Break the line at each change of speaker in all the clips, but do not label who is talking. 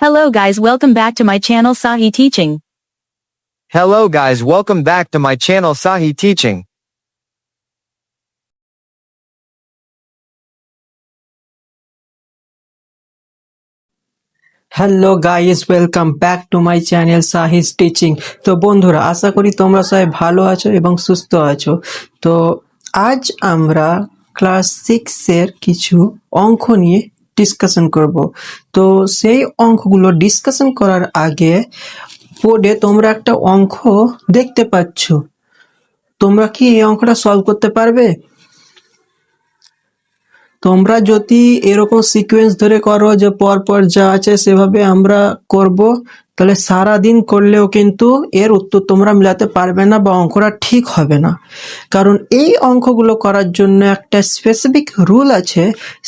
Hello guys welcome back to my channel Sahi Teaching.
Hello guys welcome back to my channel Sahi Teaching.
Hello guys welcome back to my channel Sahi's Teaching তো বন্ধুরা আশা করি তোমরা সবাই ভালো আছো এবং সুস্থ আছো তো আজ আমরা ক্লাস সিক্সের কিছু অঙ্ক নিয়ে ডিসকাশন করব তো সেই অঙ্কগুলো ডিসকাশন করার আগে বোর্ডে তোমরা একটা অঙ্ক দেখতে পাচ্ছ তোমরা কি এই অঙ্কটা সলভ করতে পারবে তোমরা যদি এরকম সিকুয়েন্স ধরে করো যে পরপর যা আছে সেভাবে আমরা করব তাহলে সারা দিন করলেও কিন্তু এর উত্তর তোমরা মিলাতে পারবে না বা অঙ্কটা ঠিক হবে না কারণ এই অঙ্কগুলো করার জন্য একটা স্পেসিফিক রুল আছে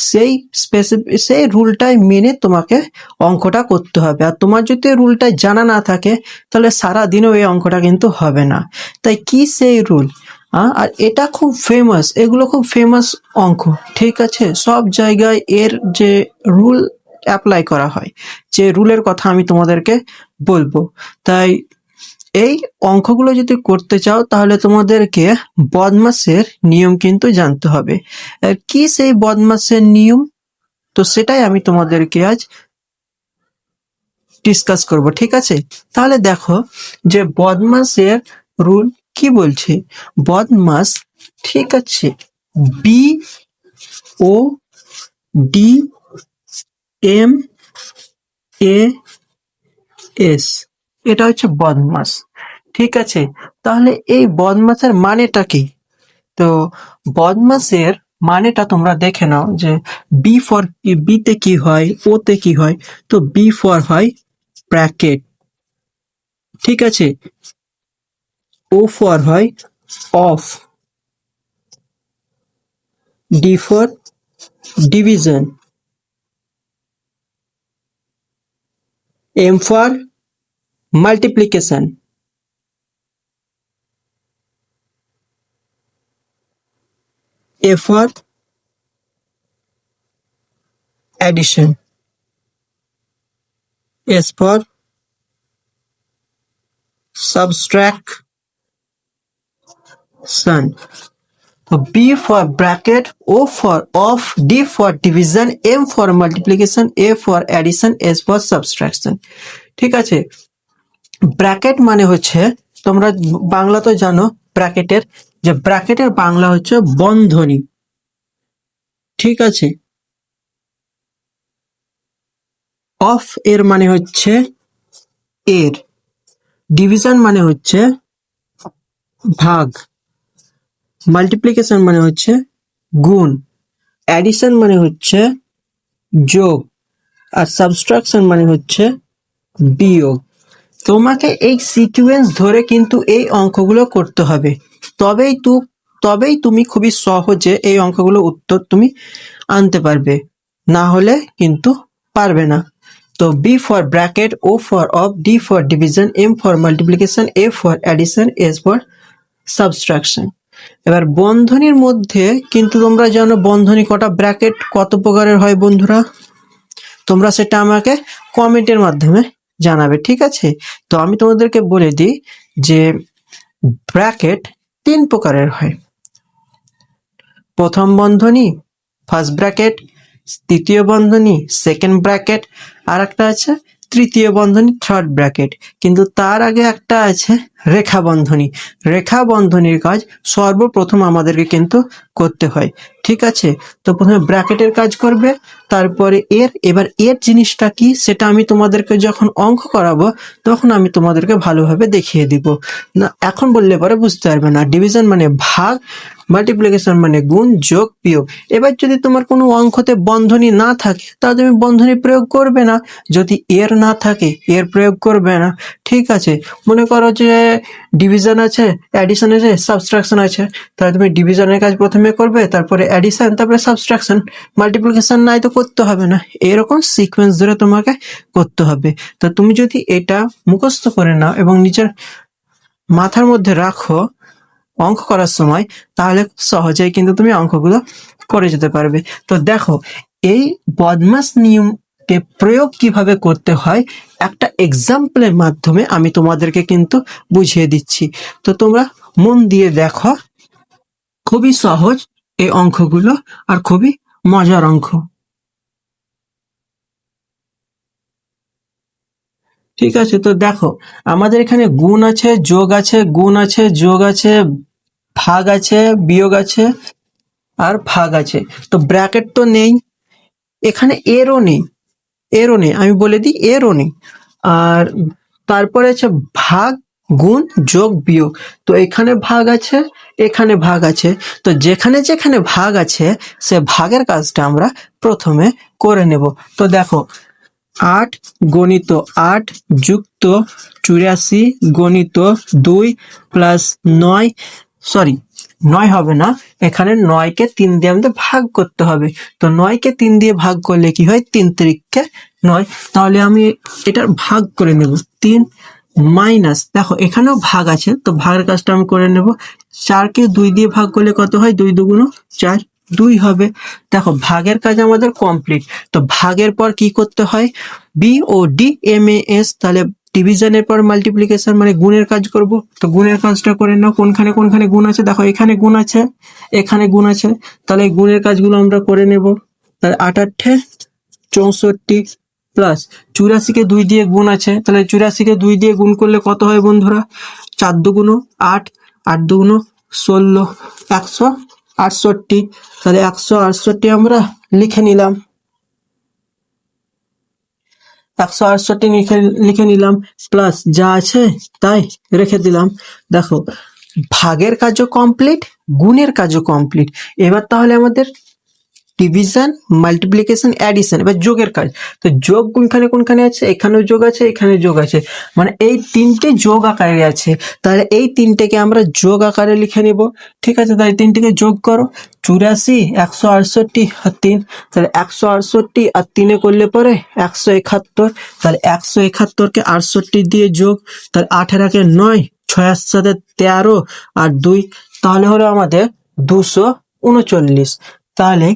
সেই স্পেসিফিক সেই রুলটাই মেনে তোমাকে অঙ্কটা করতে হবে আর তোমার যদি রুলটা জানা না থাকে তাহলে সারা দিনও এই অঙ্কটা কিন্তু হবে না তাই কি সেই রুল আর এটা খুব ফেমাস এগুলো খুব ফেমাস অঙ্ক ঠিক আছে সব জায়গায় এর যে রুল অ্যাপ্লাই করা হয় যে রুলের কথা আমি তোমাদেরকে বলবো তাই এই অঙ্কগুলো যদি করতে চাও তাহলে তোমাদেরকে বদমাসের নিয়ম কিন্তু জানতে হবে কি সেই বদমাসের নিয়ম তো সেটাই আমি তোমাদেরকে আজ ডিসকাস করব ঠিক আছে তাহলে দেখো যে বদমাসের রুল কি বলছে বদমাস ঠিক আছে B O D M A S এটা হচ্ছে বদমাস ঠিক আছে তাহলে এই বদমাসের মানেটা কি তো বদমাসের মানেটা তোমরা দেখে নাও যে বি ফর বিতে কি হয় ওতে কি হয় তো বি ফর হয় ব্র্যাকেট ঠিক আছে O for hoy of, D for division, M for multiplication, A for addition, S for subtract, সান তো B for bracket O for of D for division M for multiplication A for addition S for subtraction ঠিক আছে bracket মানে হচ্ছে তোমরা বাংলা তো জানো ব্র্যাকেটের যে ব্র্যাকেটের বাংলা হচ্ছে বন্ধনী ঠিক আছে অফ এর মানে হচ্ছে এর ডিভিশন মানে হচ্ছে ভাগ মাল্টিপ্লিকেশন মানে হচ্ছে গুণ অ্যাডিশন মানে হচ্ছে যোগ আর সাবস্ট্রাকশন মানে হচ্ছে বিয়োগ তোমাকে এই সিকুয়েন্স ধরে কিন্তু এই অঙ্কগুলো করতে হবে তবেই তু তবেই তুমি খুবই সহজে এই অঙ্কগুলো উত্তর তুমি আনতে পারবে না হলে কিন্তু পারবে না তো B for bracket O for of D for division M for multiplication A for addition S for subtraction এবার বন্ধনীর মধ্যে কিন্তু তোমরা জানো বন্ধনী কটা ব্র্যাকেট কত প্রকারের হয় বন্ধুরা তোমরা সেটা আমাকে কমেন্টের মাধ্যমে জানাবে ঠিক আছে তো আমি তোমাদেরকে বলে দিই যে ব্র্যাকেট তিন প্রকারের হয় প্রথম বন্ধনী ফার্স্ট ব্র্যাকেট তৃতীয় বন্ধনী সেকেন্ড ব্র্যাকেট আর একটা আছে তৃতীয় বন্ধনী থার্ড ব্র্যাকেট কিন্তু তার আগে একটা আছে রেখা বন্ধনী রেখা বন্ধনীর কাজ সর্বপ্রথম আমাদেরকে কিন্তু করতে হয় ঠিক আছে তো প্রথমে ব্র্যাকেটের কাজ করবে তারপরে এর এবার এর জিনিসটা কি সেটা আমি তোমাদেরকে যখন অঙ্ক করাবো তখন আমি তোমাদেরকে ভালোভাবে দেখিয়ে দিব না এখন বললে পরে বুঝতে পারবে না ডিভিশন মানে ভাগ মাল্টিপ্লিকেশন মানে গুণ যোগ বিয়োগ এবার যদি তোমার কোনো অঙ্কতে বন্ধনী না থাকে তাহলে তুমি বন্ধনী প্রয়োগ করবে না যদি এর না থাকে এর প্রয়োগ করবে না ঠিক আছে মনে করো যে ডিভিশন আছে অ্যাডিশন আছে সাবস্ট্রাকশন আছে তাহলে তুমি ডিভিশনের কাজ প্রথমে করবে তারপরে অ্যাডিশন তারপরে সাবস্ট্রাকশন মাল্টিপ্লিকেশন নাই তো করতে হবে না এরকম সিকোয়েন্স ধরে তোমাকে করতে হবে তো তুমি যদি এটা মুখস্থ করে নাও এবং নিজের মাথার মধ্যে রাখো অঙ্ক করার সময় তাহলে সহজেই কিন্তু তুমি অঙ্কগুলো করে যেতে পারবে তো দেখো এই বদমাস নিয়ম প্রয়োগ কিভাবে করতে হয় একটা এক্সাম্পলের মাধ্যমে আমি তোমাদেরকে কিন্তু বুঝিয়ে দিচ্ছি তো তোমরা মন দিয়ে দেখো খুবই সহজ এই অঙ্কগুলো আর খুবই মজার অঙ্ক ঠিক আছে তো দেখো আমাদের এখানে গুণ আছে যোগ আছে গুণ আছে যোগ আছে ভাগ আছে বিয়োগ আছে আর ভাগ আছে তো ব্র্যাকেট তো নেই এখানে এরও নেই এরও নেই আমি বলে দিই এরও নেই আর তারপরে আছে ভাগ গুণ যোগ বিয়োগ তো এখানে ভাগ আছে এখানে ভাগ আছে তো যেখানে যেখানে ভাগ আছে সে ভাগের কাজটা আমরা প্রথমে করে নেব তো দেখো আট গণিত আট যুক্ত চুরাশি গণিত দুই প্লাস নয় সরি নয় হবে না এখানে নয়কে তিন দিয়ে আমাদের ভাগ করতে হবে তো নয়কে তিন দিয়ে ভাগ করলে কি হয় তিন তিরিককে নয় তাহলে আমি এটার ভাগ করে নেব তিন মাইনাস দেখো এখানেও ভাগ আছে তো ভাগের কাজটা আমি করে নেব চারকে দুই দিয়ে ভাগ করলে কত হয় দুই দুগুণ চার দুই হবে দেখো ভাগের কাজ আমাদের কমপ্লিট তো ভাগের পর কি করতে হয় B O D M A S তাহলে ডিভিশনের পর মাল্টিপ্লিকেশন মানে গুণের কাজ করব তো গুণের কাজটা করে নাও কোনখানে কোনখানে গুণ আছে দেখো এখানে গুণ আছে এখানে গুণ আছে তাহলে গুণের কাজগুলো আমরা করে নেব তাহলে আটাঠে চৌষট্টি প্লাস চুরাশিকে দুই দিয়ে গুণ আছে তাহলে চুরাশিকে দুই দিয়ে গুণ করলে কত হয় বন্ধুরা চার দুগুণ আট আট দুগুণ ষোলো একশো আটষট্টি তাহলে একশো আটষট্টি আমরা লিখে নিলাম একশো আটষট্টি লিখে লিখে নিলাম প্লাস যা আছে তাই রেখে দিলাম দেখো ভাগের কাজও কমপ্লিট গুণের কাজও কমপ্লিট এবার তাহলে আমাদের ডিভিশন মাল্টিপ্লিকেশন অ্যাডিশন এবার যোগের কাজ তো যোগ কোনখানে কোনখানে আছে এখানেও যোগ আছে এখানে যোগ আছে মানে এই তিনটে যোগ আকারে আছে তাহলে এই তিনটেকে আমরা যোগ আকারে লিখে নিব ঠিক আছে তাহলে তিনটেকে যোগ করো চুরাশি একশো আটষট্টি আর তিন তাহলে একশো আটষট্টি আর তিনে করলে পরে একশো একাত্তর তাহলে একশো একাত্তরকে আটষট্টি দিয়ে যোগ তাহলে আঠেরাকে নয় ছয় সাথে তেরো আর দুই তাহলে হলো আমাদের দুশো উনচল্লিশ তাহলে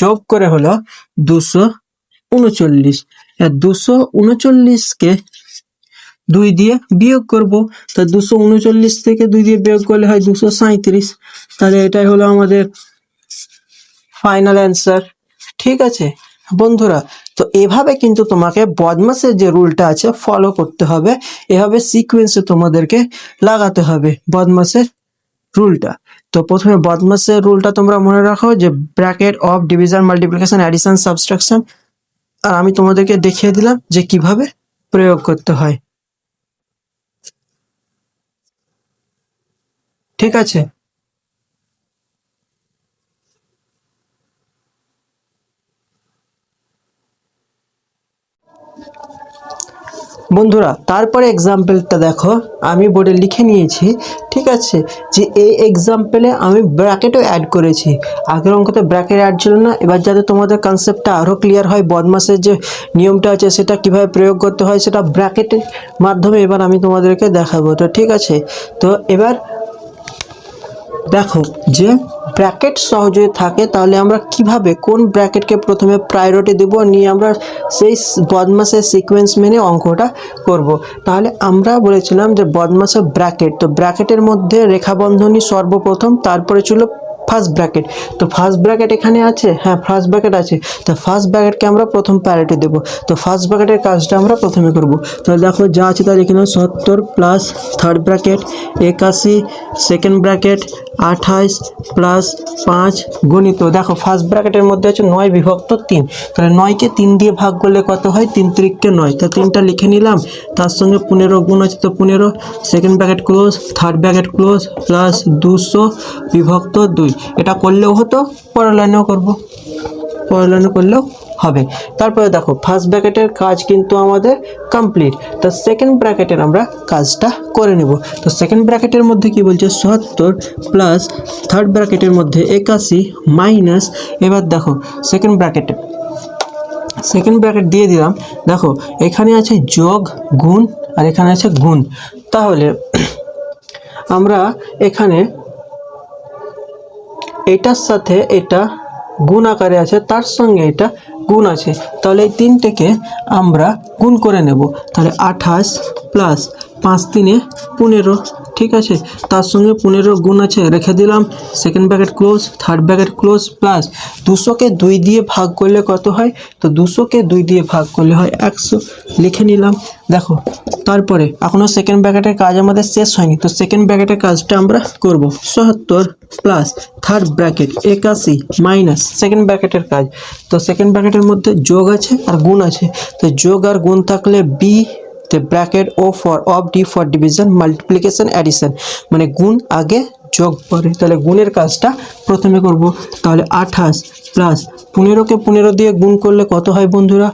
যোগ করে হলো দুশো উনচল্লিশ দুশো উনচল্লিশকে দুই দিয়ে বিয়োগ করব তা দুশো উনচল্লিশ থেকে দুই দিয়ে বিয়োগ করলে হয় দুশো সাঁত্রিশ তাহলে এটাই হলো আমাদের ফাইনাল অ্যান্সার ঠিক আছে বন্ধুরা তো এভাবে কিন্তু তোমাকে বদমাসের যে রুলটা আছে ফলো করতে হবে এভাবে সিকোয়েন্সে তোমাদেরকে লাগাতে হবে বদমাসের রুলটা তো প্রথমে বদমাসের রুলটা তোমরা মনে রাখো যে bracket of division multiplication addition subtraction আর আমি তোমাদেরকে দেখিয়ে দিলাম যে কিভাবে প্রয়োগ করতে হয় ঠিক আছে বন্ধুরা তারপরে এক্সাম্পলটা দেখো আমি বোর্ডে লিখে নিয়েছি ঠিক আছে যে এই এক্সাম্পলে আমি ব্র্যাকেটও অ্যাড করেছি আগের অঙ্কতে ব্র্যাকেট অ্যাড ছিল না এবার যাতে তোমাদের কনসেপ্টটা আরও ক্লিয়ার হয় বদমাসের যে নিয়মটা আছে সেটা কিভাবে প্রয়োগ করতে হয় সেটা ব্র্যাকেটের মাধ্যমে এবার আমি তোমাদেরকে দেখাবো তো ঠিক আছে তো এবার দেখো যে ব্র্যাকেট সহজে থাকে তাহলে আমরা কিভাবে কোন ব্র্যাকেটকে প্রথমে প্রায়োরিটি দেব নিয়ে আমরা সেই বদমাসের সিকোয়েন্স মেনে অঙ্কটা করব। তাহলে আমরা বলেছিলাম যে বদমাসের ব্র্যাকেট তো ব্র্যাকেটের মধ্যে রেখাবন্ধনই সর্বপ্রথম তারপরে ছিল ফার্স্ট ব্র্যাকেট তো ফার্স্ট ব্র্যাকেট এখানে আছে হ্যাঁ ফার্স্ট ব্র্যাকেট আছে তো ফার্স্ট ব্র্যাকেটকে আমরা প্রথম প্যারিটি দেবো তো ফার্স্ট ব্র্যাকেটের কাজটা আমরা প্রথমে করব তাহলে দেখো যা আছে তার এখানে সত্তর প্লাস থার্ড ব্র্যাকেট একাশি সেকেন্ড ব্র্যাকেট আঠাইশ প্লাস পাঁচ গণিত দেখো ফার্স্ট ব্র্যাকেটের মধ্যে আছে নয় বিভক্ত তিন তাহলে নয়কে তিন দিয়ে ভাগ করলে কত হয় তিন ত্রিককে নয় তা তিনটা লিখে নিলাম তার সঙ্গে পনেরো গুণ আছে তো পনেরো second bracket close third bracket close plus দুশো বিভক্ত দুই এটা করলেও হতো পরের লাইনেও করবো পরিলন করলেও হবে তারপরে দেখো ফার্স্ট ব্র্যাকেটের কাজ কিন্তু আমাদের কমপ্লিট তো সেকেন্ড ব্র্যাকেটের আমরা কাজটা করে নেব তো সেকেন্ড ব্র্যাকেটের মধ্যে কি বলছে সত্তর প্লাস থার্ড ব্র্যাকেটের মধ্যে একাশি মাইনাস এবার দেখো সেকেন্ড ব্র্যাকেটে সেকেন্ড ব্র্যাকেট দিয়ে দিলাম দেখো এখানে আছে যোগ গুণ আর এখানে আছে গুণ তাহলে আমরা এখানে এটার সাথে এটা গুণ আকারে আছে তার সঙ্গে এটা গুণ আছে তাহলে এই তিনটেকে আমরা গুণ করে নেব তাহলে আঠাশ প্লাস পাঁচ দিনে পনেরো ঠিক আছে তার সঙ্গে পনেরো গুণ আছে রেখে দিলাম second bracket close third bracket close plus দুশোকে দুই দিয়ে ভাগ করলে কত হয় তো দুশোকে দুই দিয়ে ভাগ করলে হয় একশো লিখে নিলাম দেখো তারপরে এখনও সেকেন্ড ব্যাকেটের কাজ আমাদের শেষ হয়নি তো সেকেন্ড ব্যাকেটের কাজটা আমরা করব সত্তর প্লাস থার্ড ব্র্যাকেট একাশি মাইনাস সেকেন্ড ব্যাকেটের কাজ তো সেকেন্ড ব্যাকেটের মধ্যে যোগ আছে আর গুণ আছে তো যোগ আর গুণ থাকলে বি তো bracket O for of D for division multiplication addition মানে গুণ আগে যোগ পরে তাহলে গুণের কাজটা প্রথমে করব তাহলে আঠাশ প্লাস পনেরোকে পনেরো দিয়ে গুণ করলে কত হয় বন্ধুরা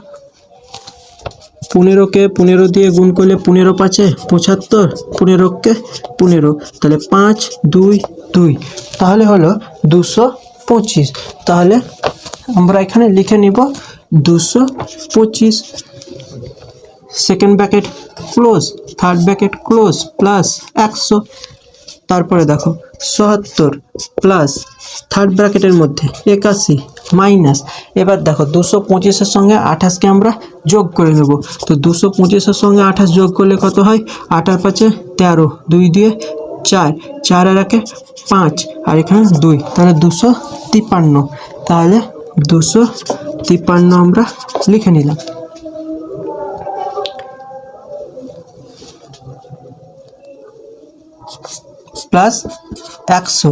পনেরোকে পনেরো দিয়ে গুণ করলে পনেরো পাঁচে পঁচাত্তর পনেরোকে পনেরো তাহলে পাঁচ দুই দুই তাহলে হলো দুশো পঁচিশ তাহলে আমরা এখানে লিখে নিব দুশো পঁচিশ second bracket close third bracket close plus একশো তারপরে দেখো চুয়াত্তর প্লাস থার্ড ব্র্যাকেটের মধ্যে একাশি মাইনাস এবার দেখো দুশো পঁচিশের সঙ্গে আঠাশকে আমরা যোগ করে নেব তো দুশো পঁচিশের সঙ্গে আঠাশ যোগ করলে কত হয় আঠার পাঁচে তেরো দুই দিয়ে চার চার আর একে পাঁচ আর এখানে দুই তাহলে দুশো তিপ্পান্ন তাহলে দুশো তিপ্পান্ন আমরা লিখে নিলাম প্লাস একশো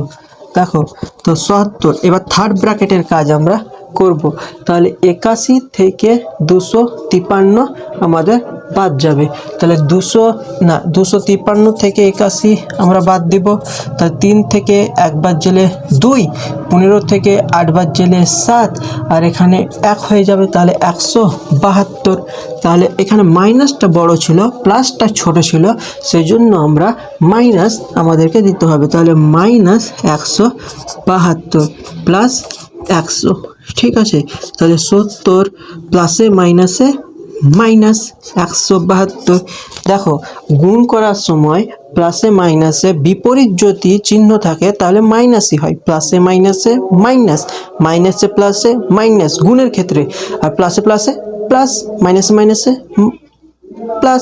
দেখো তো সত্তর এবার থার্ড ব্র্যাকেটের কাজ আমরা করব তাহলে একাশি থেকে দুশো তিপান্ন আমাদের বাদ যাবে তাহলে দুশো না দুশো তিপ্পান্ন থেকে একাশি আমরা বাদ দেব তাহলে তিন থেকে একবার জেলে দুই পনেরো থেকে আটবার জেলে সাত আর এখানে এক হয়ে যাবে তাহলে একশো বাহাত্তর তাহলে এখানে মাইনাসটা বড় ছিল প্লাসটা ছোট ছিল সেই জন্য আমরা মাইনাস আমাদেরকে দিতে হবে তাহলে মাইনাস একশো বাহাত্তর প্লাস একশো ঠিক আছে তাহলে সত্তর প্লাসে মাইনাসে মাইনাস একশো বাহাত্তর দেখো গুণ করার সময় প্লাসে মাইনাসে বিপরীত যদি চিহ্ন থাকে তাহলে মাইনাসই হয় প্লাসে মাইনাসে মাইনাস মাইনাসে প্লাসে মাইনাস গুণের ক্ষেত্রে আর প্লাসে প্লাসে প্লাস মাইনাসে মাইনাসে প্লাস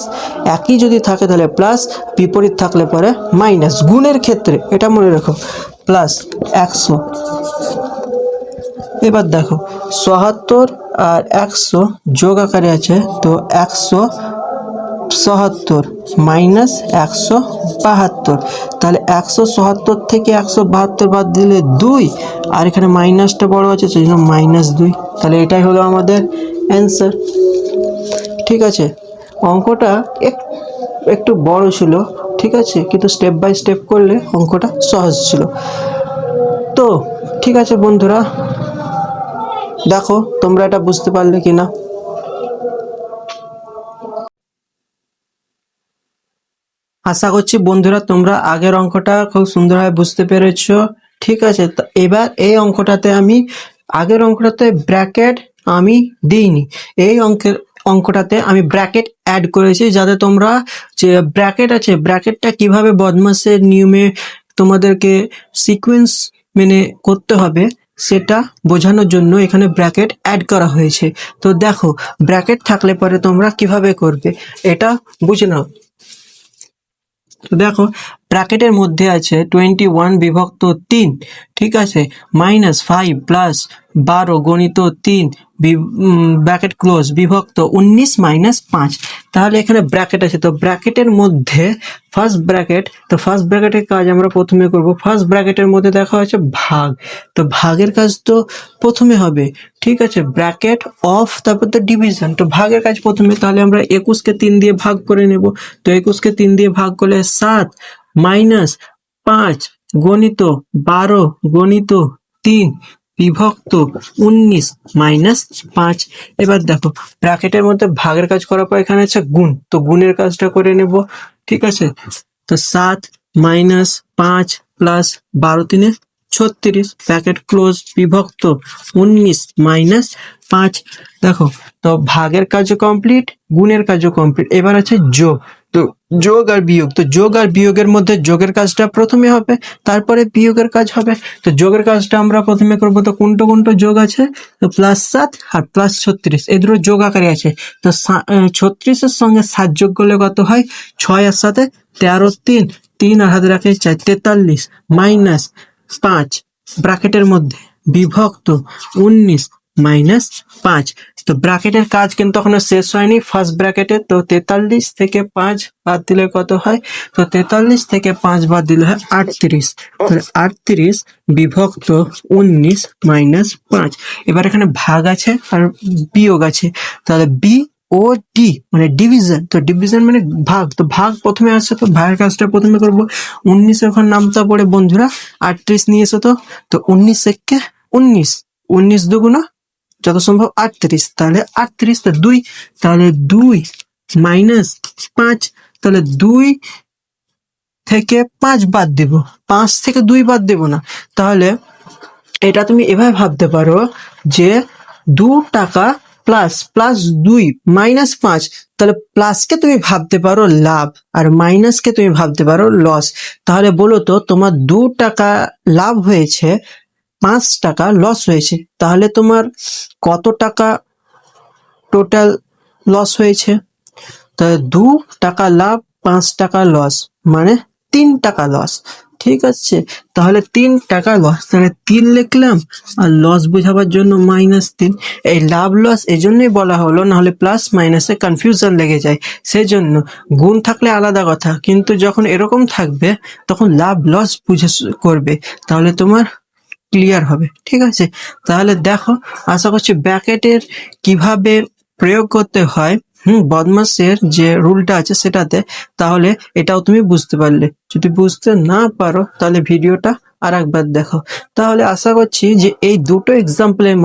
একই যদি থাকে তাহলে প্লাস বিপরীত থাকলে পরে মাইনাস গুণের ক্ষেত্রে এটা মনে রাখো প্লাস একশো এবার দেখো সহাত্তর আর একশো যোগ আকারে আছে তো একশো সহাত্তর মাইনাস একশো বাহাত্তর তাহলে একশো সহাত্তর থেকে একশো বাহাত্তর বাদ দিলে দুই আর এখানে মাইনাসটা বড় আছে সেই জন্য মাইনাস দুই তাহলে এটাই হলো আমাদের অ্যান্সার ঠিক আছে অঙ্কটা একটু বড় ছিল ঠিক আছে কিন্তু স্টেপ বাই স্টেপ করলে অঙ্কটা সহজ ছিল তো ঠিক আছে বন্ধুরা দেখো তোমরা এটা বুঝতে পারলে কি না আশা করছি বন্ধুরা তোমরা আগের অঙ্কটা খুব সুন্দরভাবে বুঝতে পেরেছ ঠিক আছে এবার এই অঙ্কটাতে আমি আগের অঙ্কটাতে ব্র্যাকেট আমি দিইনি এই অঙ্কের অঙ্কটাতে আমি ব্র্যাকেট অ্যাড করেছি যাতে তোমরা যে ব্র্যাকেট আছে ব্র্যাকেটটা কিভাবে বদমাসের নিয়মে তোমাদেরকে সিকোয়েন্স মেনে করতে হবে সেটা বোঝানোর জন্য এখানে ব্র্যাকেট অ্যাড করা হয়েছে তো দেখো ব্র্যাকেট থাকলে পরে তোমরা কিভাবে করবে এটা বুঝে নাও তো দেখো ব্র্যাকেটের মধ্যে আছে টোয়েন্টি ওয়ান বিভক্ত তিন ঠিক আছে মাইনাস ফাইভ প্লাস বারো গণিত তিন ব্র্যাকেট ক্লোজ বিভক্ত উনিশ মাইনাস পাঁচ তাহলে এখানে ব্র্যাকেট আছে তো ব্র্যাকেটের মধ্যে ফার্স্ট ব্র্যাকেট তো ফার্স্ট ব্র্যাকেটের কাজ আমরা প্রথমে করব ফার্স্ট ব্র্যাকেটের মধ্যে দেখা হয়েছে ভাগ তো ভাগের কাজ তো প্রথমে হবে ঠিক আছে ব্র্যাকেট অফ তারপর তো ডিভিশন তো ভাগের কাজ প্রথমে তাহলে আমরা একুশকে তিন দিয়ে ভাগ করে নেব তো একুশকে তিন দিয়ে ভাগ করলে সাত মাইনাস পাঁচ গণিত বারো গণিত তিন বিভক্ত উনিশ মাইনাস পাঁচ এবার দেখো ব্র্যাকেটের মধ্যে ভাগের কাজ করার পর এখানে আছে গুণ তো গুণের কাজটা করে নেব ঠিক আছে তো সাত মাইনাস পাঁচ প্লাস বারো তিনে ছত্রিশ প্যাকেট ক্লোজ বিভক্ত উনিশ মাইনাস পাঁচ দেখো তো ভাগের কাজও কমপ্লিট গুণের কাজও কমপ্লিট এবার আছে যোগ তো যোগ আর বিয়োগ তো যোগ আর বিয়োগের মধ্যে যোগের কাজটা প্রথমে হবে তারপরে বিয়োগের কাজ হবে তো যোগের কাজটা আমরা প্রথমে করবো তো কোনটা কোনটা যোগ আছে তো প্লাস সাত আর প্লাস ছত্রিশ এই দুটো যোগ আকারে আছে তো ছত্রিশের সঙ্গে সাত যোগ করলে কত হয় ছয় আর সাথে তেরো তিন তিন আর হাতে রাখে চাই তেতাল্লিশ মাইনাস পাঁচ ব্রাকেটের মধ্যে বিভক্ত উনিশ মাইনাস পাঁচ তো ব্র্যাকেটের কাজ কিন্তু এখনো শেষ হয়নি ফার্স্ট ব্র্যাকেটে তো তেতাল্লিশ থেকে পাঁচ বাদ দিলে কত হয় তো তেতাল্লিশ থেকে পাঁচ বাদ দিলে হয় আটত্রিশ তাহলে আটত্রিশ বিভক্ত উনিশ মাইনাস পাঁচ এবার এখানে ভাগ আছে আর বিয়োগ আছে তাহলে বি ও ডি মানে ডিভিশন তো ডিভিশন মানে ভাগ তো ভাগ প্রথমে আসছে তো ভাগের কাজটা প্রথমে করব উনিশ ওখানে নামতা পড়ে বন্ধুরা আটত্রিশ নিয়ে এসো তো তো উনিশ একে উনিশ উনিশ দুগুণা যত সম্ভব আটত্রিশ তাহলে আটত্রিশ দুই তাহলে দুই মাইনাস পাঁচ তাহলে দুই থেকে পাঁচ বাদ দেব পাঁচ থেকে দুই বাদ দেব না তাহলে এটা তুমি এভাবে ভাবতে পারো যে দু টাকা প্লাস প্লাস দুই মাইনাস পাঁচ তাহলে প্লাসকে তুমি ভাবতে পারো লাভ আর মাইনাসকে তুমি ভাবতে পারো লস তাহলে বলো তো তোমার দু টাকা লাভ হয়েছে পাঁচ টাকা লস হয়েছে তাহলে তোমার কত টাকা টোটাল লস হয়েছে তাহলে দু টাকা লাভ পাঁচ টাকা লস মানে তিন টাকা লস ঠিক আছে তাহলে তিন টাকা লস তাহলে তিন লিখলাম আর লস বোঝাবার জন্য মাইনাস তিন এই লাভ লস এই জন্যই বলা হলো নাহলে প্লাস মাইনাসে কনফিউশন লেগে যায় সেই জন্য গুণ থাকলে আলাদা কথা কিন্তু যখন এরকম থাকবে তখন লাভ লস বুঝে করবে তাহলে তোমার ক্লিয়ার হবে ঠিক আছে তাহলে দেখো আশা করছি ব্যাকেটের কিভাবে প্রয়োগ করতে হয় হুম বদমাসের যে রুলটা আছে সেটাতে তাহলে এটাও তুমি বুঝতে পারলে যদি বুঝতে না পারো তাহলে ভিডিওটা আর একবার দেখো তাহলে আশা করছি যে এই দুটো এক্সাম্পলের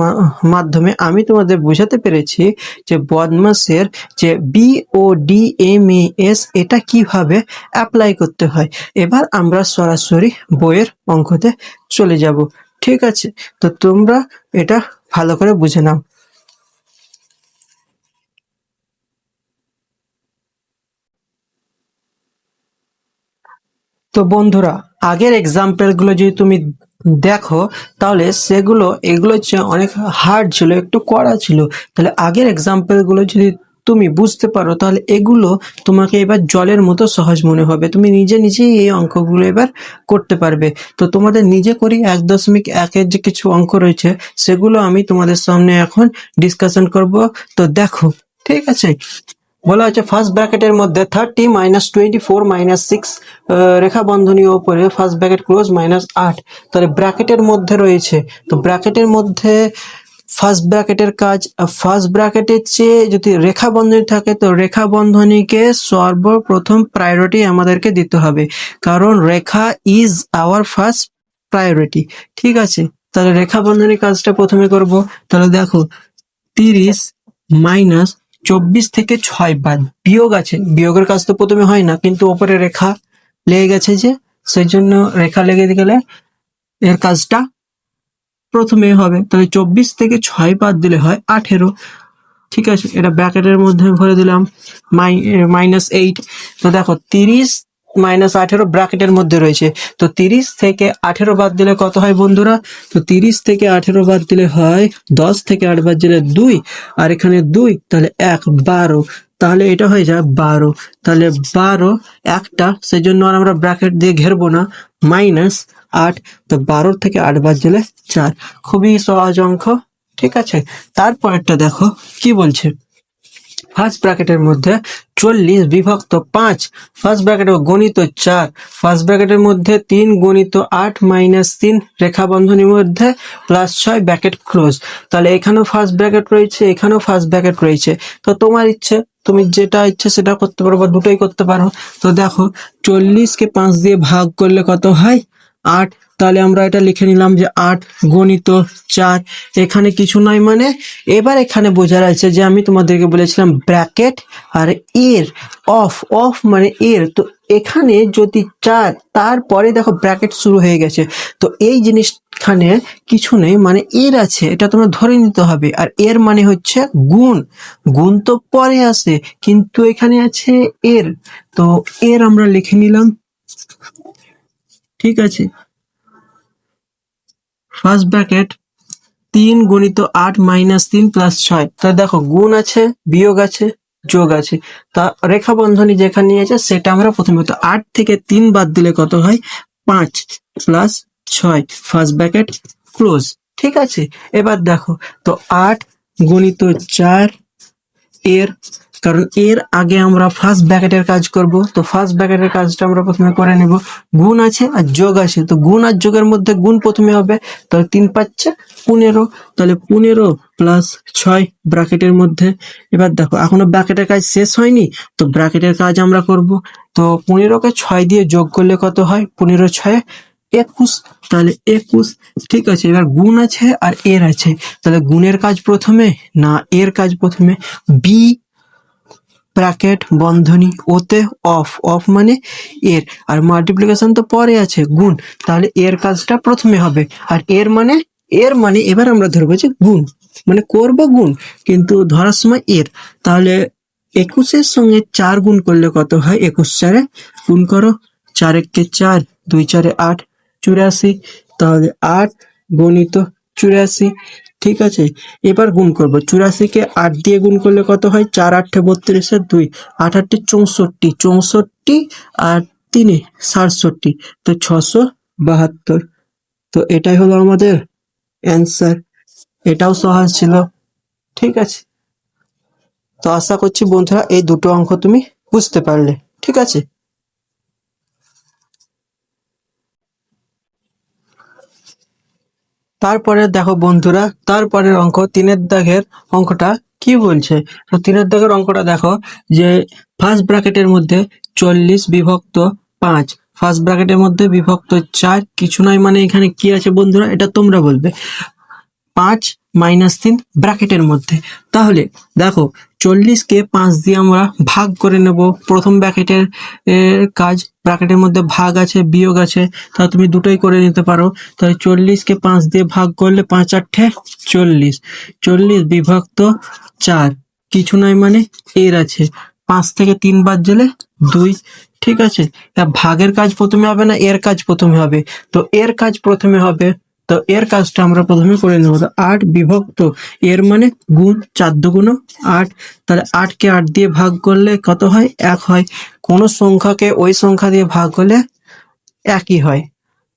মাধ্যমে আমি তোমাদের বোঝাতে পেরেছি যে বদমাসের যে বিওডি এম এস এটা কিভাবে অ্যাপ্লাই করতে হয় এবার আমরা সরাসরি বইয়ের অঙ্কতে চলে যাব ঠিক আছে তো তোমরা এটা ভালো করে বুঝে নাও তো বন্ধুরা আগের এক্সাম্পলগুলো যদি তুমি দেখো তাহলে সেগুলো এগুলো অনেক হার্ড ছিল একটু কড়া ছিল তাহলে আগের এক্সাম্পলগুলো যদি তুমি বুঝতে পারো তাহলে এগুলো তোমাকে এবার জলের মতো সহজ মনে হবে তুমি নিজে নিজেই এই অঙ্কগুলো এবার করতে পারবে তো তোমাদের নিজে করি এক দশমিক একের যে কিছু অঙ্ক রয়েছে সেগুলো আমি তোমাদের সামনে এখন ডিসকাশন করব তো দেখো ঠিক আছে বলা হচ্ছে ফার্স্ট ব্র্যাকেটের মধ্যে thirty minus twenty four minus six রেখা বন্ধনীয় ওপরে ফার্স্ট ব্র্যাকেট ক্লোজ মাইনাস আট তাহলে ব্র্যাকেটের মধ্যে রয়েছে তো ব্র্যাকেটের মধ্যে ফার্স্ট ব্র্যাকেটের কাজ ফার্স্ট ব্র্যাকেটের চেয়ে যদি রেখা বন্ধনী থাকে তো রেখা বন্ধনীকে সর্বপ্রথম প্রায়োরিটি আমাদেরকে দিতে হবে কারণ রেখা ইজ আওয়ার ফার্স্ট প্রায়োরিটি ঠিক আছে তাহলে রেখা বন্ধনীর কাজটা প্রথমে করব তাহলে দেখো তিরিশ মাইনাস চব্বিশ থেকে ছয় বাদ বিয়োগ আছে বিয়োগের কাজ তো প্রথমে হয় না কিন্তু ওপরে রেখা লেগে গেছে যে সেই জন্য রেখা লেগে গেলে এর কাজটা প্রথমে হবে তাহলে চব্বিশ থেকে ছয় বাদ দিলে হয় আঠেরো ঠিক আছে এটা ব্র্যাকেটের মধ্যে ভরে দিলাম মাই মাইনাস এইট তো দেখো তিরিশ মাইনাস আঠেরো ব্র্যাকেটের মধ্যে রয়েছে তো তিরিশ থেকে আঠেরো বাদ দিলে কত হয় বন্ধুরা তো তিরিশ থেকে আঠেরো বাদ দিলে হয় দশ থেকে আট বাদ দিলে দুই আর এখানে দুই তাহলে এক বারো তাহলে এটা হয়ে যায় বারো তাহলে বারো একটা সেই জন্য আর আমরা ব্র্যাকেট দিয়ে ঘেরবো না মাইনাস আট তো বারোর থেকে আট বাদ দিলে চার খুবই সহজ অঙ্ক ঠিক আছে তারপরেরটা দেখো কি বলছে ফার্স্ট ব্র্যাকেটের মধ্যে চল্লিশ বিভক্ত পাঁচ ফার্স্ট ব্র্যাকেট গণিত চার ফার্স্ট ব্র্যাকেটের মধ্যে তিন গণিত আট মাইনাস তিন রেখা বন্ধনীর মধ্যে প্লাস ছয় ব্র্যাকেট ক্লোজ তাহলে এখানেও ফার্স্ট ব্র্যাকেট রয়েছে এখানেও ফার্স্ট ব্র্যাকেট রয়েছে তো তোমার ইচ্ছে তুমি যেটা ইচ্ছে সেটা করতে পারো বা দুটোই করতে পারো তো দেখো চল্লিশকে পাঁচ দিয়ে ভাগ করলে কত হয় আট তাহলে আমরা এটা লিখে নিলাম যে আট গণিত চার এখানে কিছু নয় মানে এবার এখানে বোঝা যাচ্ছে যে আমি তোমাদেরকে বলেছিলাম ব্র্যাকেট আর এর অফ অফ মানে এর তো এখানে যদি চার তারপরে দেখো ব্র্যাকেট শুরু হয়ে গেছে তো এই জিনিসখানে কিছু নেই মানে এর আছে এটা তোমরা ধরে নিতে হবে আর এর মানে হচ্ছে গুণ গুণ তো পরে আসে কিন্তু এখানে আছে এর তো এর আমরা লিখে নিলাম ঠিক আছে ফার্স্ট ব্র্যাকেট তিন গণিত আট মাইনাস তিন প্লাস ছয় তাহলে দেখো গুণ আছে বিয়োগ আছে যোগ আছে তা রেখা বন্ধনী যেখানে নিয়েছে সেটা আমরা প্রথমে তো আট থেকে তিন বাদ দিলে কত হয় পাঁচ প্লাস ছয় ফার্স্ট ব্র্যাকেট ক্লোজ ঠিক আছে এবার দেখো তো আট গণিত চার এর কারণ এর আগে আমরা ফার্স্ট ব্র্যাকেটের কাজ করব তো ফার্স্ট ব্র্যাকেটের কাজটা আমরা প্রথমে করে নেব গুণ আছে আর যোগ আছে তো গুণ আর যোগের মধ্যে গুণ প্রথমে হবে তাহলে তিন পাচ্ছে পনেরো তাহলে পনেরো প্লাস ছয় ব্র্যাকেটের মধ্যে এবার দেখো এখনো ব্র্যাকেটের কাজ শেষ হয়নি তো ব্র্যাকেটের কাজ আমরা করব তো পনেরোকে ছয় দিয়ে যোগ করলে কত হয় পনেরো ছয় একুশ তাহলে একুশ ঠিক আছে এবার গুণ আছে আর এর আছে তাহলে গুণের কাজ প্রথমে না এর কাজ প্রথমে বি ব্র্যাকেট বন্ধনী ওতে অফ অফ মানে এর আর মাল্টিপ্লিকেশন তো পরে আছে গুণ তাহলে এর কাজটা প্রথমে হবে আর এর মানে এর মানে এবার আমরা ধরবো যে গুণ মানে করবো গুণ কিন্তু ধরার সময় এর তাহলে একুশের সঙ্গে চার গুণ করলে কত হয় একুশ চারে গুণ করো চার এককে চার দুই চারে আট চুরাশি তাহলে আট গণিত চুরাশি ঠিক আছে এবার গুণ করব চুরাশিকে আট দিয়ে গুণ করলে কত হয় চার আটে বত্রিশের দুই আট আটটি চৌষট্টি চৌষট্টি আর তিনে সাতষট্টি তো ছশো বাহাত্তর তো এটাই হলো আমাদের অ্যান্সার এটাও সহজ ছিল ঠিক আছে তো আশা করছি বন্ধুরা এই দুটো অঙ্ক তুমি বুঝতে পারলে ঠিক আছে তারপরে দেখো বন্ধুরা তারপরের অঙ্ক তিনের দাগের অঙ্কটা কি বলছে তো তিনের দাগের অঙ্কটা দেখো যে ফার্স্ট ব্র্যাকেটের মধ্যে চল্লিশ বিভক্ত পাঁচ ফার্স্ট ব্র্যাকেটের মধ্যে বিভক্ত চার কিছু নয় মানে এখানে কি আছে বন্ধুরা এটা তোমরা বলবে পাঁচ মাইনাস তিন ব্র্যাকেটের মধ্যে তাহলে দেখো চল্লিশকে পাঁচ দিয়ে আমরা ভাগ করে নেব প্রথম ব্র্যাকেটের কাজ ব্র্যাকেটের মধ্যে ভাগ আছে বিয়োগ আছে তা তুমি দুটোই করে নিতে পারো তাহলে চল্লিশকে পাঁচ দিয়ে ভাগ করলে পাঁচ আটে চল্লিশ চল্লিশ বিভক্ত চার কিছু নয় মানে এর আছে পাঁচ থেকে তিন বাদ গেলে দুই ঠিক আছে ভাগের কাজ প্রথমে হবে না এর কাজ প্রথমে হবে তো এর কাজ প্রথমে হবে তো এর কাজটা আমরা প্রথমে করে নেব তো আট বিভক্ত এর মানে গুণ চার দুগুণ আট তাহলে আটকে আট দিয়ে ভাগ করলে কত হয় এক হয় কোনো সংখ্যাকে ওই সংখ্যা দিয়ে ভাগ করলে একই হয়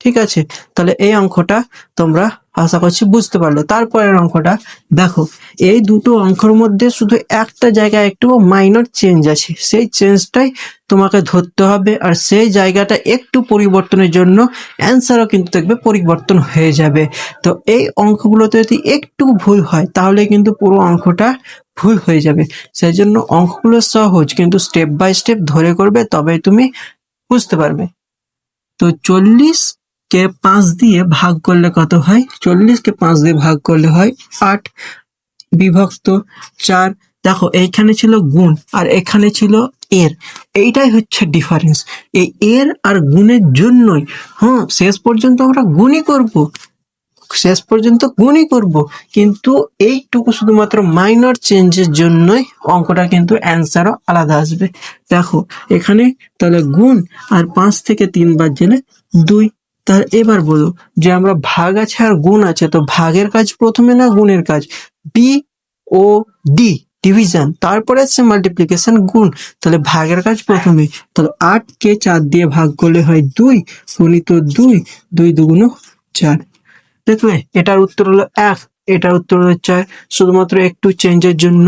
ঠিক আছে তাহলে এই অঙ্কটা তোমরা আশা করছি বুঝতে পারলে তারপরের অঙ্কটা দেখো এই দুটো অঙ্কর মধ্যে শুধু একটা জায়গায় একটু মাইনর চেঞ্জ আছে সেই চেঞ্জটাই তোমাকে ধরতে হবে আর সেই জায়গাটা একটু পরিবর্তনের জন্য অ্যান্সারও কিন্তু দেখবে পরিবর্তন হয়ে যাবে তো এই অঙ্কগুলোতে যদি একটু ভুল হয় তাহলে কিন্তু পুরো অঙ্কটা ভুল হয়ে যাবে সেই জন্য অঙ্কগুলো সহজ কিন্তু স্টেপ বাই স্টেপ ধরে করবে তবে তুমি বুঝতে পারবে তো চল্লিশ কে পাঁচ দিয়ে ভাগ করলে কত হয় চল্লিশকে পাঁচ দিয়ে ভাগ করলে হয় আট বিভক্ত চার দেখো এইখানে ছিল গুণ আর এখানে ছিল এর এইটাই হচ্ছে ডিফারেন্স এই এর আর গুণের জন্যই হ্যাঁ শেষ পর্যন্ত আমরা গুণই করব শেষ পর্যন্ত গুণই করব কিন্তু এইটুকু শুধুমাত্র মাইনর চেঞ্জের জন্যই অঙ্কটা কিন্তু অ্যান্সারও আলাদা আসবে দেখো এখানে তাহলে গুণ আর পাঁচ থেকে তিন বাদ গেলে দুই তার এবার বলো যে আমরা ভাগ আছে আর গুণ আছে তো ভাগের কাজ প্রথমে না গুণের কাজ বি ও ডি ডিভিশন তারপরে আছে মাল্টিপ্লিকেশন গুণ তাহলে ভাগের কাজ প্রথমে তাহলে আট কে চার দিয়ে ভাগ করলে হয় দুই গণিত দুই দুই দুগুণ চার দেখলে এটার উত্তর হলো এক এটার উত্তর হলো চার শুধুমাত্র একটু চেঞ্জের জন্য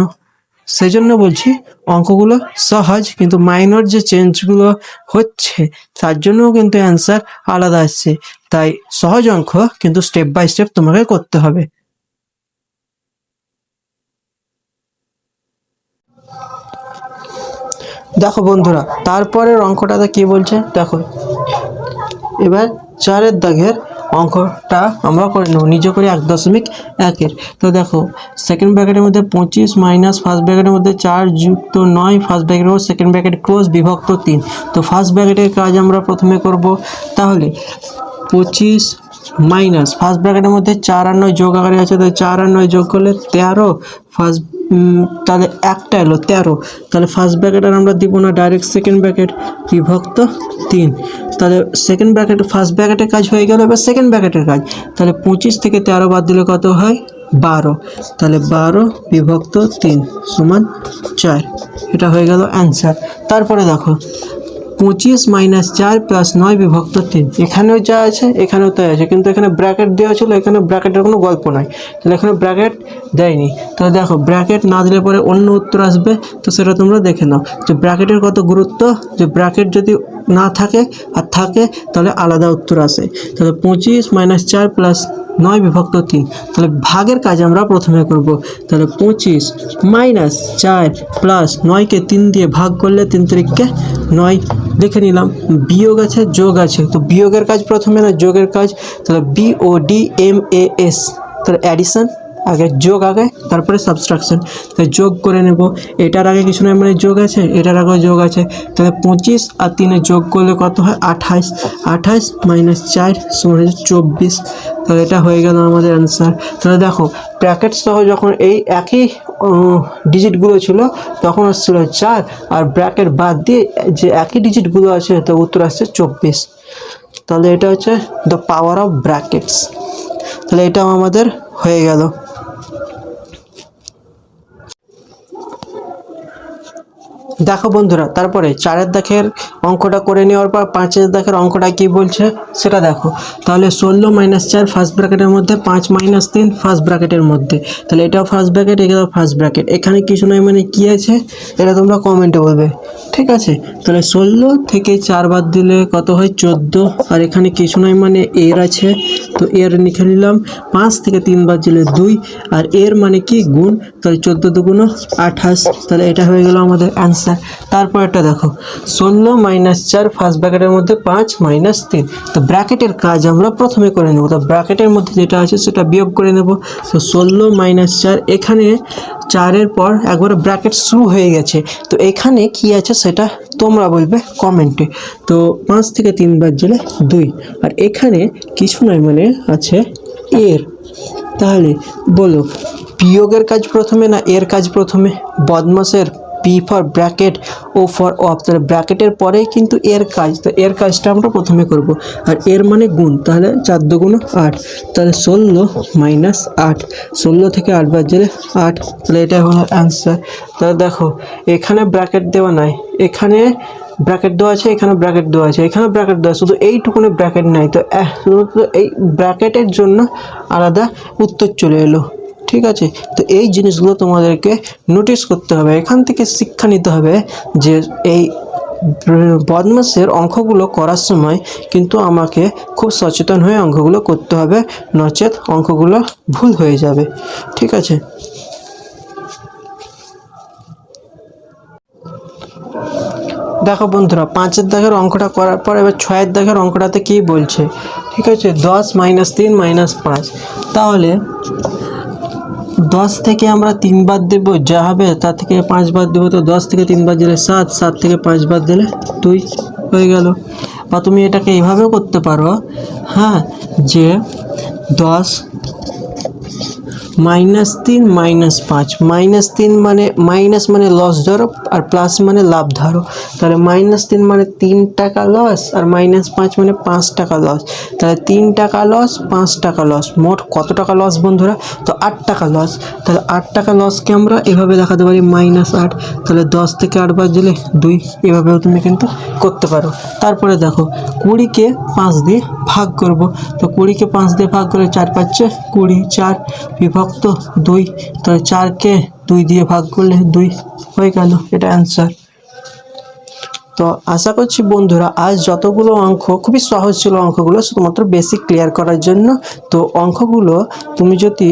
সেই জন্য বলছি অঙ্কগুলো সহজ কিন্তু মাইনর যে চেঞ্জগুলো হচ্ছে তার জন্যও কিন্তু অ্যান্সার আলাদা আসছে তাই সহজ অঙ্ক কিন্তু স্টেপ বাই স্টেপ তোমাকে করতে হবে দেখো বন্ধুরা তারপরের অঙ্কটাতে কি বলছে দেখো এবার চারের দাগের অঙ্কটা আমরা করে নেব নিজে করি এক দশমিক একের তো দেখো সেকেন্ড ব্র্যাকেটের মধ্যে পঁচিশ মাইনাস ফার্স্ট ব্র্যাকেটের মধ্যে চার যুক্ত নয় ফার্স্ট ব্র্যাকেটের মধ্যে সেকেন্ড ব্র্যাকেট ক্লোজ বিভক্ত তিন তো ফার্স্ট ব্র্যাকেটের কাজ আমরা প্রথমে করব তাহলে পঁচিশ মাইনাস ফার্স্ট ব্র্যাকেটের মধ্যে চার আর নয় যোগ আকারে আছে তো চার আর নয় যোগ করলে তেরো ফার্স্ট তাহলে একটা এলো তেরো তাহলে ফার্স্ট ব্র্যাকেট আর আমরা দিব না ডাইরেক্ট সেকেন্ড ব্র্যাকেট বিভক্ত তিন তাহলে সেকেন্ড ব্র্যাকেট ফার্স্ট ব্র্যাকেটের কাজ হয়ে গেল এবার সেকেন্ড ব্র্যাকেটের কাজ তাহলে পঁচিশ থেকে তেরো বাদ দিলে কত হয় বারো তাহলে বারো বিভক্ত তিন সমান চার এটা হয়ে গেল অ্যান্সার তারপরে দেখো পঁচিশ মাইনাস চার প্লাস নয় বিভক্ত তিন এখানেও যা আছে এখানেও তাই আছে কিন্তু এখানে ব্র্যাকেট দেওয়া ছিল এখানে ব্র্যাকেটের কোনো গল্প নয় তাহলে এখানে ব্র্যাকেট দেয়নি তো দেখো ব্র্যাকেট না দিলে পরে অন্য উত্তর আসবে তো সেটা তোমরা দেখে নাও যে ব্র্যাকেটের কত গুরুত্ব যে ব্র্যাকেট যদি না থাকে আর থাকে তাহলে আলাদা উত্তর আসে তাহলে পঁচিশ মাইনাস চার প্লাস নয় বিভক্ত তিন তাহলে ভাগের কাজ আমরা প্রথমে করব তাহলে পঁচিশ মাইনাস চার প্লাস নয়কে তিন দিয়ে ভাগ করলে তিন তারিখকে নয় লিখে নিলাম বিয়োগ আছে যোগ আছে তো বিয়োগের কাজ প্রথমে না যোগের কাজ তাহলে B O D M A S তাহলে অ্যাডিশন আগে যোগ আগে তারপরে সাবস্ট্রাকশন তাই যোগ করে নেব এটার আগে কিছু নয় মানে যোগ আছে এটার আগে যোগ আছে তাহলে পঁচিশ আর তিনে যোগ করলে কত হয় আঠাশ আঠাশ মাইনাস চার সমান হচ্ছে চব্বিশ তাহলে এটা হয়ে গেল আমাদের অ্যান্সার তাহলে দেখো ব্র্যাকেট সহ যখন এই একই ডিজিটগুলো ছিল তখন আসছিল চার আর ব্র্যাকেট বাদ দিয়ে যে একই ডিজিটগুলো আছে তো উত্তর আসছে চব্বিশ তাহলে এটা হচ্ছে দ্য পাওয়ার অফ ব্র্যাকেটস তাহলে এটাও আমাদের হয়ে গেল দেখো বন্ধুরা তারপরে চারের দাখের অঙ্কটা করে নেওয়ার পর পাঁচের দাখের অঙ্কটা কি বলছে সেটা দেখো তাহলে ষোলো মাইনাস চার ফার্স্ট ব্র্যাকেটের মধ্যে পাঁচ মাইনাস তিন ফার্স্ট ব্র্যাকেটের মধ্যে তাহলে এটাও ফার্স্ট ব্র্যাকেট এটাও ফার্স্ট ব্র্যাকেট এখানে কিছু নয় মানে কী আছে এটা তোমরা কমেন্টে বলবে ঠিক আছে তাহলে ষোলো থেকে চার বাদ দিলে কত হয় চোদ্দো আর এখানে কিছু নয় মানে এর আছে তো এর লিখে নিলাম পাঁচ থেকে তিন বাদ দিলে দুই আর এর মানে কি গুণ তাহলে চোদ্দো দুগুণ আঠাশ তাহলে এটা হয়ে গেল আমাদের অ্যান্সার স্যার তারপরেরটা দেখো শূন্য মাইনাস চার ফার্স্ট ব্র্যাকেটের মধ্যে পাঁচ মাইনাস তিন তো ব্র্যাকেটের কাজ আমরা প্রথমে করে নেব তো ব্র্যাকেটের মধ্যে যেটা আছে সেটা বিয়োগ করে নেব তো ষোলো মাইনাস চার এখানে চারের পর একবার ব্র্যাকেট শুরু হয়ে গেছে তো এখানে কি আছে সেটা তোমরা বলবে কমেন্টে তো পাঁচ থেকে তিনবার জেলে দুই আর এখানে কিছু নয় মানে আছে এর তাহলে বলো বিয়োগের কাজ প্রথমে না এর কাজ প্রথমে বদমাসের B for bracket O for of তাহলে ব্র্যাকেটের পরেই কিন্তু এর কাজ তো এর কাজটা আমরা প্রথমে করব আর এর মানে গুণ তাহলে চার দুগুণ আট তাহলে ষোলো মাইনাস আট ষোলো থেকে আট বাদ আট তাহলে এটাই হলো অ্যান্সার তাহলে দেখো এখানে ব্র্যাকেট দেওয়া নাই এখানে ব্র্যাকেট দেওয়া আছে এখানে ব্র্যাকেট দেওয়া আছে এখানে ব্র্যাকেট দেওয়া শুধু এইটুকুনি ব্র্যাকেট নাই তো শুধুমাত্র এই ব্র্যাকেটের জন্য আলাদা উত্তর চলে এলো ঠিক আছে তো এই জিনিসগুলো তোমাদেরকে নোটিস করতে হবে এখান থেকে শিক্ষা নিতে হবে যে এই বদমাসের অঙ্কগুলো করার সময় কিন্তু আমাকে খুব সচেতন হয়ে অঙ্কগুলো করতে হবে নচেত অঙ্কগুলো ভুল হয়ে যাবে ঠিক আছে দেখো বন্ধুরা পাঁচের দাগের অঙ্কটা করার পর এবার ছয়ের দাগের অঙ্কটাতে কী বলছে ঠিক আছে দশ মাইনাস তিন মাইনাস পাঁচ তাহলে দশ থেকে আমরা তিনবার দেব যা হবে তার থেকে পাঁচবার দেবো তো দশ থেকে তিনবার দিলে সাত সাত থেকে পাঁচবার দিলে দুই হয়ে গেল বা তুমি এটাকে এইভাবেও করতে পারো হ্যাঁ যে দশ মাইনাস তিন মাইনাস পাঁচ মাইনাস তিন মানে মাইনাস মানে লস ধরো আর প্লাস মানে লাভ ধরো তাহলে মাইনাস তিন মানে তিন টাকা লস আর মাইনাস পাঁচ মানে পাঁচ টাকা লস তাহলে তিন টাকা লস পাঁচ টাকা লস মোট কত টাকা লস বন্ধুরা তো আট টাকা লস তাহলে আট টাকা লসকে আমরা এভাবে দেখাতে পারি মাইনাস আট তাহলে দশ থেকে আট বার দিলে দুই এভাবেও তুমি কিন্তু করতে পারো তারপরে দেখো কুড়িকে পাঁচ দিয়ে ভাগ করব তো কুড়িকে পাঁচ দিয়ে ভাগ করে চার পাচ্ছে কুড়ি চার বিভাগ রক্ত দুই তো চারকে দুই দিয়ে ভাগ করলে দুই হয়ে গেল এটা অ্যান্সার তো আশা করছি বন্ধুরা আজ যতগুলো অঙ্ক খুবই সহজ ছিল অঙ্কগুলো শুধুমাত্র বেসিক ক্লিয়ার করার জন্য তো অঙ্কগুলো তুমি যদি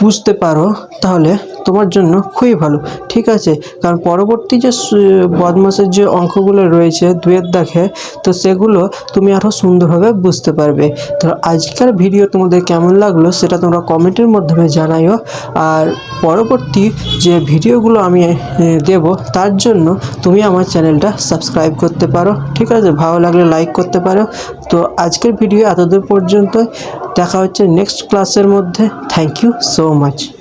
বুঝতে পারো তাহলে তোমার জন্য খুবই ভালো ঠিক আছে কারণ পরবর্তী যে বদমাসের যে অঙ্কগুলো রয়েছে দুয়ের দেখে তো সেগুলো তুমি আরও সুন্দরভাবে বুঝতে পারবে তো আজকের ভিডিও তোমাদের কেমন লাগলো সেটা তোমরা কমেন্টের মাধ্যমে জানাইও আর পরবর্তী যে ভিডিওগুলো আমি দেব তার জন্য তুমি আমার চ্যানেলটা সাবস্ক্রাইব করতে পারো ঠিক আছে ভালো লাগলে লাইক করতে পারো তো আজকের ভিডিও এতদূর পর্যন্ত দেখা হচ্ছে নেক্সট ক্লাসের মধ্যে থ্যাংক ইউ সো মাচ